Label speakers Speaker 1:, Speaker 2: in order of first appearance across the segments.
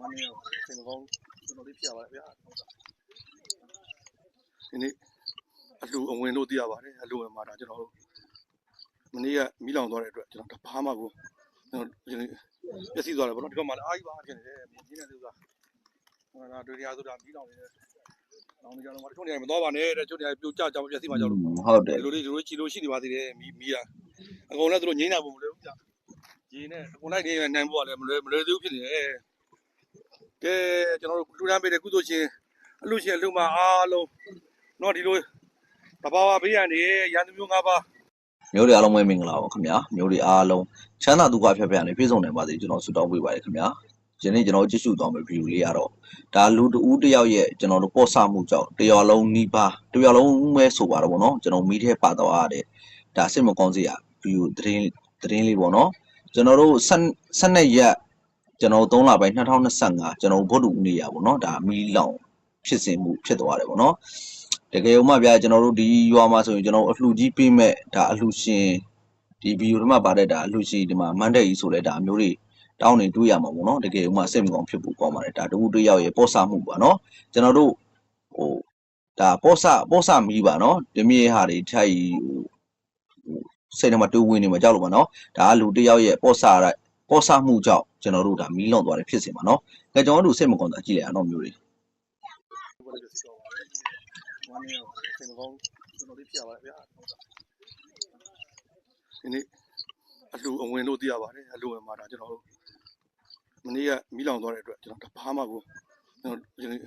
Speaker 1: ဝမ်းနေတော့စိတ်မကောင်းကျွန်တော်လေးဖြစ်ရပါတယ်ဗျာဒီနေ့အလူအဝင်လို့သိရပါတယ်အလူဝင်မှာဒါကျွန်တော်တို့မနေ့ကမီးလောင်သွားတဲ့အတွက်ကျွန်တော်တဘာမှကိုကျွန်တော်ဒီနေ့ပျက်စီးသွားတယ်ပေါ့နော်ဒီကောင်မှလည်းအားကြီးပါဖြစ်နေတယ်မြင်းနေတဲ့သူကဟိုကဒုတိယဆိုတာမီးလောင်နေတယ်လောင်နေကြတော့တချို့နေရာမသွားပါနဲ့တဲ့တချို့နေရာပြိုကျကြမပျက်စီးမှကြောက်လို့
Speaker 2: ဟုတ်တယ်
Speaker 1: ဒီလိုလေးဒီလိုချီလို့ရှိနေပါသေးတယ်မီးမီးကအကုန်လည်းသူတို့ငိမ့်တာပုံမလဲဘူးကြာရေနဲ့အကုန်လိုက်နေနိုင်ဖို့ကလည်းမလွယ်မလွယ်သေးဘူးဖြစ်နေတယ် ကဲကျွန်တော်တို့လူတန်းပေးတဲ့ကုသိုလ်ရှင်အလူရှင်အလူမအားလုံးတော့ဒီလိုတဘာဝဘေးရန်နေရန်သူမျိုး၅ပါး
Speaker 2: မျိုးတွေအားလုံးပဲမင်္ဂလာပါခင်ဗျာမျိုးတွေအားလုံးချမ်းသာဒုက္ခဖြတ်ဖြတ်နေပြည့်စုံနိုင်ပါစေကျွန်တော်ဆုတောင်းပေးပါတယ်ခင်ဗျာယနေ့ကျွန်တော်ကြည့်ရှုသွားမယ့်ဗီဒီယိုလေးကတော့ဒါလူတဦးတစ်ယောက်ရဲ့ကျွန်တော်တို့ပေါ့ဆမှုကြောင့်တရွာလုံးနီးပါးတရွာလုံးပဲဆိုပါတော့ဗောနော်ကျွန်တော်မိထဲပါတော့ရတဲ့ဒါစိတ်မကောင်းစရာဗီဒီယိုသတင်းသတင်းလေးဗောနော်ကျွန်တော်တို့ဆက်ဆက်နှစ်ရက် ကျွန်တော်3လပိုင်း2025ကျွန်တော်ဗုဒ္ဓဦးနေရဗောနော်ဒါမီးလောင်ဖြစ်စဉ်မှုဖြစ်သွားတယ်ဗောနော်တကယ်လို့မှဗျာကျွန်တော်တို့ဒီရွာမှာဆိုရင်ကျွန်တော်တို့အလှကြီးပေးမဲ့ဒါအလှရှင်ဒီဗီဒီယိုထဲမှာပါတဲ့ဒါအလှရှင်ဒီမှာမန်တက်ကြီးဆိုလဲဒါအမျိုးတွေတောင်းနေတွေးရမှာပေါ့နော်တကယ်လို့မှစိတ်မကောင်းဖြစ်ဖို့ကောင်းပါတယ်ဒါတခုတစ်ယောက်ရဲ့ပေါ့ဆမှုပါနော်ကျွန်တော်တို့ဟိုဒါပေါ့ဆပေါ့ဆမီးပါနော်ဒီမြေဟာတွေထိုက်ဟိုစိတ်ထဲမှာတွေးဝင်နေမှာကြောက်လို့ပါနော်ဒါကလူတစ်ယောက်ရဲ့ပေါ့ဆရ ပေါ့ဆမှုကြောင့်ကျွန်တော်တို့ဒါမီးလောင်သွားတယ်ဖြစ်စင်ပါနော်ဒါကျွန်တော်တို့စိတ်မကောင်းတာကြည့်လိုက်အောင်နော်မျိုးတွေ
Speaker 1: ဘယ်လိုဖြစ်သွားပါလဲဝမ်းနေတော့စိတ်မကောင်းကျွန်တော်လေးဖြစ်ရပါတယ်ဗျာဒီနေ့အလူအဝင်လို့သိရပါတယ်အလူဝင်မှာဒါကျွန်တော်တို့မနေ့ကမီးလောင်သွားတဲ့အတွက်ကျွန်တော်တဘာမှကိုကျွန်တော်ဒီနေ့
Speaker 2: ဒါ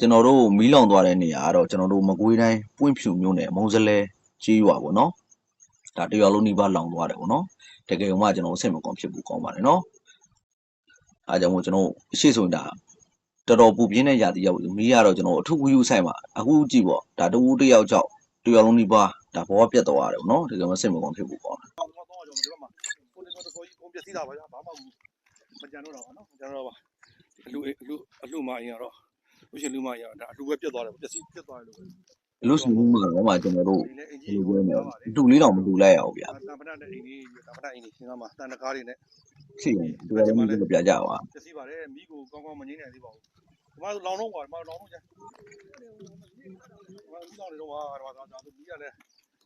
Speaker 2: ကျွန်တော်တို့မီးလောင်သွားတဲ့နေရာကတော့ကျွန်တော်တို့မကွေးတိုင်းပွင့်ဖြူမြို့နယ်မုံစလဲကြီးရွာပေါ့နော် ဒါတရွာလုံးနှိပါလောင်သွားတယ်ပေါ့နော်တကယ်လို့မှကျွန်တော်အဆင်မကောင်းဖြစ်ဖို့ကောင်းပါတယ်နော်အားကြောင့်မို့ကျွန်တော်အရှိဆုံးဒါတော်တော်ပူပြင်းတဲ့ရာသီရောက်မီးကတော့ကျွန်တော်အထူးဝီယူဆိုင်မှာအခုကြည့်ပေါ့ဒါတူတစ်ယောက်ကြောက်တရွာလုံးနှိပါဒါဘောပြတ်သွားတယ်ပေါ့နော်တကယ်မှအဆင်မကောင်းဖြစ်ဖို့ကောင်းတယ်
Speaker 1: တော့တော့တော့ကျွန်တော်ဒီဘက်မှာကိုယ်ကတော့ကိုကြီးကုန်ပြစီတာပါဗျာဘာမှမကြံတော့တာပါနော်မကြံတော့ပါအလူအလူအလူမအရင်ကတော့လူရှင်လူမအရင်ဒါအလူပဲပြတ်သွားတယ်ပြစီပြတ်သွားတယ်လို့
Speaker 2: လူစုမှုမှာတော့မှကျွန်တော်တို့
Speaker 1: ဒီနေ့အင်
Speaker 2: ဒီ
Speaker 1: ကြီး
Speaker 2: လို
Speaker 1: ကို
Speaker 2: ပြောနေ
Speaker 1: ပြော
Speaker 2: တော့
Speaker 1: ပါလေ
Speaker 2: တူလေးတော့မတူလိုက်ရအောင်ဗျာ
Speaker 1: တန်ဖက်တဲ့အိမ်ကြီးတန်ဖက်အိမ်ကြီးရှင်းသားမှာတန်တကားတွေနဲ့
Speaker 2: ဖြစ်ရင်တူရလုံးမျိုးပြကြပါ
Speaker 1: ပြစီပါတယ်မိကိုကောင်းကောင်းမငိမ့်နိုင်သေးပါဘူးဒီမှာလောင်တော့ကွာဒီမှာလောင်တော့ကြာဒီမှာမိလောင်နေတော့ဟာဒီမှာဒါဒါမိရလဲ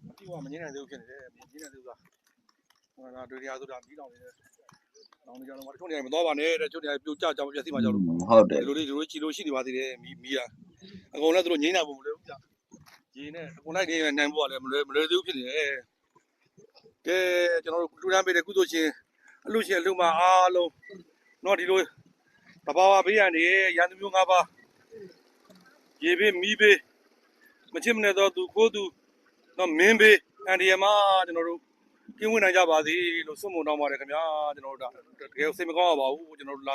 Speaker 1: အပြည့်ကမငိမ့်နိုင်သေးဘူးဖြစ်နေတယ်မငိမ့်နိုင်သေးဘူးကဟိုကဒုတိယဆိုတာမိလောင်နေတယ်လောင်နေကြတော့တချို့နေရာမသွားပါနဲ့တဲ့တချို့နေရာပြိုကျကြမပျက်စီးမှကြောက်လို့
Speaker 2: ဟုတ်တယ်
Speaker 1: ဒီလိုလေးဒီလိုချီလို့ရှိနေပါသေးတယ်မီးမီးကအကုန်လည်းသူတို့ငိမ့်တာပုံမလဲဘူးကြာ ရေနဲ့အကုန်လိုက်နေနိုင်ဖို့ကလည်းမလွယ်မလွယ်သေးဘူးဖြစ်နေတယ်ကဲကျွန်တော်တို့လူတန်းပေးတဲ့ကုသိုလ်ရှင်အလူရှင်အလူမအားလုံးတော့ဒီလိုတဘာဝဘေးရန်နေရန်သူမျိုး၅ပါးရေဘေးမီးဘေးမချစ်မနဲ့တော့သူကိုသူတော့မင်းဘေးအန်ဒီယမကျွန်တော်တို့ကျင်းဝင်နိုင်ကြပါစေလို့ဆုမွန်တောင်းပါတယ်ခင်ဗျာကျွန်တော်တို့ဒါတကယ်စိတ်မကောင်းပါဘူးကျွန်တော်တို့လာ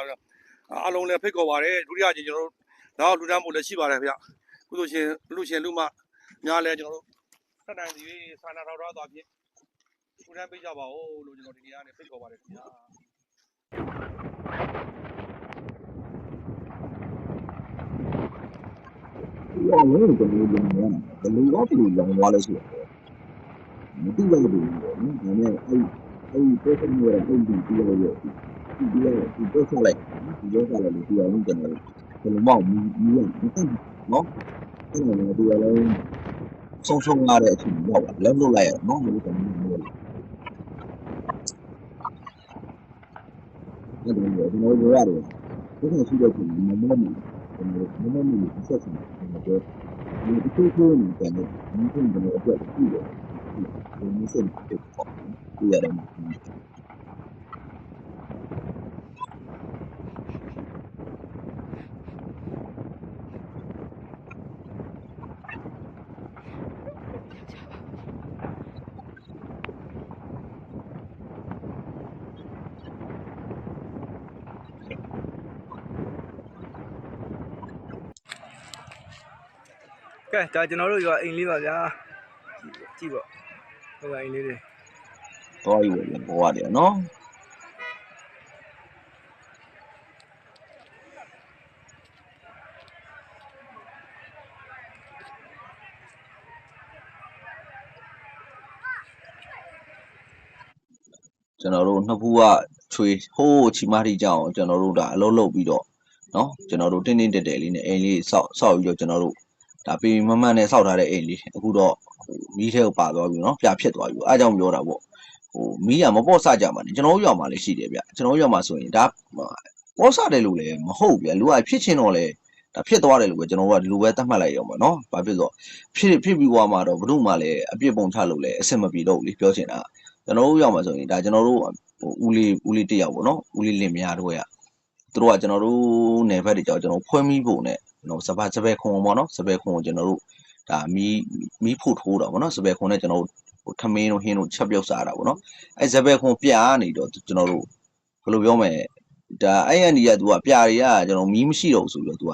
Speaker 1: အားလုံးလည်းဖိတ်ခေါ်ပါတယ်ဒုတိယချင်းကျွန်တော်တို့နောက်လူတန်းဖို့လည်းရှိပါတယ်ဗျကုသိုလ်ရှင်လူရှင်လူမ များလဲကျွန်တော်တို့တတ်နိုင်စီစာနာထောက်ထားသွားဖြင့်လူတန်းပေးကြပါဦးလို့ကျွန်တော်ဒီနေ့ကနေဖိတ်ခေါ်ပါတယ်ခင်ဗျာ။
Speaker 2: ရောလုံးကျွန်တော်လုံးဝဘယ်လိုတော့ဒီလိုလောင်သွားလဲဆိုတော့မသိရဘူးပေါ့နော်။ဒါနဲ့အဲ့အဲ့ဒီပတ်စံရတဲ့အဲ့ဒီဒီလိုရဲ့ဒီလိုဒီပတ်စံလိုက်ဒီလိုကလည်းဒီလိုလုံးကျွန်တော်ဘယ်လိုမှမမရဘူးနော်။အဲ့လိုမျိုးဒီလိုလုံး ဆုံးရှုံးရတဲ့အချိန်ရောက်ပါလက်လွတ်လိုက်ရနော်လို့ကျွန်တော်ပြောတယ်။အဲ့ဒီလိုကျွန်တော်ပြောရတယ်။ဒီလိုရှိတဲ့ချိန်မှာမမောဘူးကျွန်တော်မမောဘူးဆက်စံကျွန်တော်ပြောဒီအချို့ချိုးနေတယ်လေဒီကုန်းကတော့အတွက်ကြည့်တယ်ဒီမျိုးစင်ဖြစ်ပေါ့ဒီရတယ်
Speaker 3: ကဲဒါကျွန်တော်တို့ရွာအိမ်လေးပါဗျာကြည့်ပေါ့ဟိုကအိမ်လေးတွေ
Speaker 2: တော့ရရပေါ်ရတယ်နော်ကျွန်တော်တို့နှစ်ဖူးကချွေဟိုးချီမာတီကြောင်ကျွန်တော်တို့ဒါအလုံးလုံးပြီးတော့နော်ကျွန်တော်တို့တင်းတင်းတက်တက်လေးနဲ့အိမ်လေးစောက်စောက်ပြီးတော့ကျွန်တော်တို့ ဒါပေမမနဲ့စောက်ထားတဲ့အိမ်လေးအခုတော့ဟိုမီးထဲကိုပါသွားပြီနော်ပြဖြစ်သွားပြီအားကြောင့်ပြောတာပေါ့ဟိုမီးကမပေါ့ဆကြမှာနေကျွန်တော်တို့ရောက်မှာလည်းရှိတယ်ဗျကျွန်တော်တို့ရောက်မှာဆိုရင်ဒါပေါ့ဆတယ်လို့လည်းမဟုတ်ဗျလူကဖြစ်ချင်းတော့လေဒါဖြစ်သွားတယ်လို့ပဲကျွန်တော်တို့ကဒီလိုပဲသတ်မှတ်လိုက်ရောမှာနော်ဘာဖြစ်လို့ဖြစ်ဖြစ်ပြီးသွားမှာတော့ဘု து မှလည်းအပြစ်ပုံချလို့လည်းအဆင်မပြေတော့ဘူးလေပြောချင်တာကျွန်တော်တို့ရောက်မှာဆိုရင်ဒါကျွန်တော်တို့ဟိုဦးလေးဦးလေးတစ်ယောက်ပေါ့နော်ဦးလေးလင်မယားတို့ရသူတို့ကကျွန်တော်တို့နယ်ဘက်တွေကြောင့်ကျွန်တော်ဖွဲမီးဖို့နဲ့ကျွ န်တော်စပစပယ်ခွန်ပေါ့နော်စပယ်ခွန်ကိုကျွန်တော်တို့ဒါမီးမီးဖို့ထိုးတာပေါ့နော်စပယ်ခွန်နဲ့ကျွန်တော်တို့ဟိုထမင်းတို့ဟင်းတို့ချက်ပြုတ်စားတာပေါ့နော်အဲစပယ်ခွန်ပြားနေတော့ကျွန်တော်တို့ဘယ်လိုပြောမလဲဒါအဲ့ရန်ဒီကသူကပြာတွေကကျွန်တော်မီးမရှိတော့ဘူးဆိုပြီးတော့သူက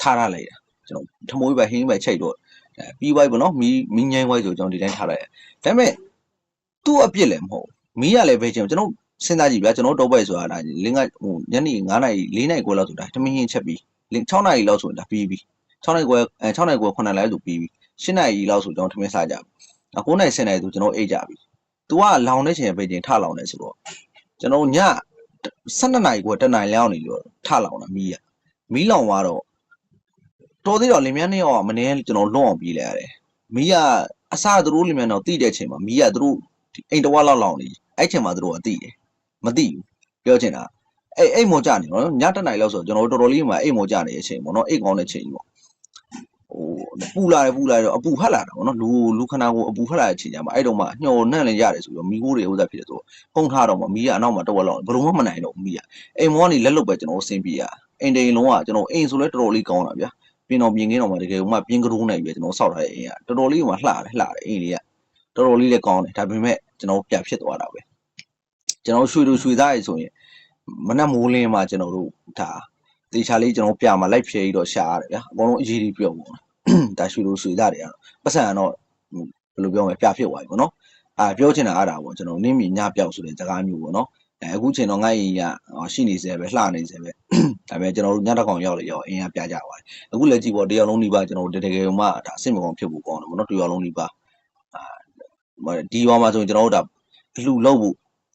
Speaker 2: ထားထားလိုက်တာကျွန်တော်ထမိုးပဲဟင်းပဲချိတ်တော့အဲပြီးသွားပြီပေါ့နော်မီးမီးငိုင်းဝိုင်းဆိုကျွန်တော်ဒီတိုင်းထားလိုက်တယ်ဒါပေမဲ့သူ့အပြစ်လည်းမဟုတ်မီးရလည်းပဲကျွန်တော်ကျွန်တော်စဉ်းစားကြည့်ဗျာကျွန်တော်တော့ဘက်ဆိုတာဒါလင်းကဟိုညနေ9နာရီ4နာရီခွဲလောက်ဆိုတာတမင်းဟင်းချက်ပြီးလင်း 6နာရီလောက်ဆိုရင်ဒါပြီးပြီ6နာရီခွဲအဲ6နာရီခွဲ9နာရီလောက်ဆိုပြီးပြီ10နာရီလောက်ဆိုကျွန်တော်ထမင်းစားကြပြီ9နာရီ10နာရီဆိုကျွန်တော်အိတ်ကြပြီ तू ကလောင်တဲ့ချိန်ပဲချိန်ထလောင်နေဆိုတော့ကျွန်တော်ည12နာရီခွဲ1နာရီလောက်နေလို့ထလောင်တာမီးရမီးလောင်သွားတော့တော်သေးတော့လင်မြန်းနှစ်ယောက်ကမနေကျွန်တော်လွတ်အောင်ပြေးလိုက်ရတယ်မီးကအစသူတို့လင်မြန်းတော့တိတဲ့ချိန်မှာမီးကသူတို့ဒီအိမ်တစ်ဝက်လောက်လောင်နေအဲ့ချိန်မှာသူတို့ကသိတယ်မသိဘူးပြောချင်တာ အဲ့အိမ်မောကြနေနော်ညတစ်နာရီလောက်ဆိုကျွန်တော်တို့တော်တော်လေးမှအိမ်မောကြနေတဲ့အချိန်ပေါ့နော်အိမ်ကောင်းတဲ့ချိန်ကြီးပေါ့ဟိုပူလာတယ်ပူလာတယ်အပူဖတ်လာတာပေါ့နော်လူလူခနာကိုအပူဖတ်လာတဲ့အချိန်ကျမှအဲ့တုန်းမှညှော်နှံ့လည်းရတယ်ဆိုပြီးတော့မီးခိုးတွေဥစ္စာဖြစ်တယ်ဆိုတော့ပုံထားတော့မှမီးကအနောက်မှာတစ်ဝက်လောက်ဘယ်လိုမှမနိုင်တော့ဘူးမီးကအိမ်မောကနေလက်လွတ်ပဲကျွန်တော်ဆင်းပြေးရအိမ်တိန်လုံးကကျွန်တော်အိမ်ဆိုလဲတော်တော်လေးကောင်းတာဗျာပြင်တော်ပြင်ခင်းတော်မှာတကယ်မှပြင်းကတိုးနိုင်ပြီကျွန်တော်စောက်ထားတဲ့အိမ်ကတော်တော်လေးမှလှတယ်လှတယ်အိမ်လေးကတော်တော်လေးလည်းကောင်းတယ်ဒါပေမဲ့ကျွန်တော်ပြဖြစ်သွားတာပဲကျွန်တော်ရွှေတို့ရွှေသားရေဆိုရင် မနက်မိုးလင်းမှာကျွန်တော်တို့ဒါတေချာလေးကျွန်တော်ပြမှာလိုက်ဖြဲပြီးတော့ရှာရတယ်ဗျာအကုန်လုံးအရေးကြီးပြောပေါ့ဒါရွှေတို့ရွှေသားတွေကတော့ပတ်စံကတော့ဘယ်လိုပြောမလဲပြဖြစ်သွားပြီပေါ့နော်အာပြောချင်တာအားတာပေါ့ကျွန်တော်နင်းမီညပြောက်ဆိုတဲ့စကားမျိုးပေါ့နော်အဲအခုချိန်တော့ငါ့ရင်ကရှိနေစေပဲလှနေစေပဲဒါပေမဲ့ကျွန်တော်တို့ညတစ်ကောင်ရောက်လေရောက်အင်းကပြကြပါတယ်အခုလက်ကြည့်ပေါ့တယောက်လုံးဒီပါကျွန်တော်တကယ်မှဒါအဆင့်မကောင်ဖြစ်ဖို့ကောင်းတယ်ပေါ့နော်တယောက်လုံးဒီပါဒီရွာမှာဆိုရင်ကျွန်တော်တို့ဒါအလှလောက်ဖို့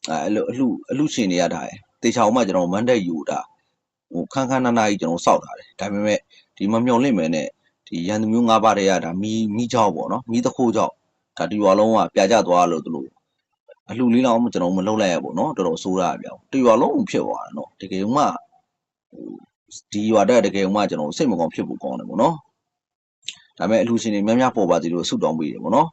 Speaker 2: အဲအလှအလှအလှရှင်တွေရတာရယ် တေချာအောင်မှကျွန်တော်မန်တက်ယူတာဟိုခန်းခန်းနာနာကြီးကျွန်တော်စောက်ထားတယ်ဒါပေမဲ့ဒီမမျော်လင့်မယ်နဲ့ဒီရန်သူမျိုး၅ပါးတည်းရဒါမီးမီးချောက်ပေါ့နော်မီးတခိုးချောက်ဒါဒီရွာလုံးကပြာကျသွားလို့သူတို့အလှလေးလောက်မှကျွန်တော်မလုံးလိုက်ရပေါ့နော်တော်တော်ဆိုးရပြောင်းတရွာလုံးဖြစ်သွားတာနော်တကယ်မှဟိုဒီရွာတက်တကယ်မှကျွန်တော်စိတ်မကောင်းဖြစ်ဖို့ကောင်းတယ်ပေါ့နော်ဒါပေမဲ့အလှရှင်တွေများများပေါ်ပါစီလို့ဆုတောင်းပေးတယ်ပေါ့နော်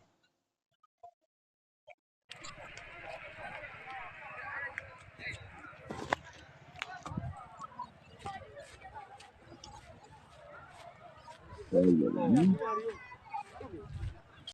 Speaker 2: Hello.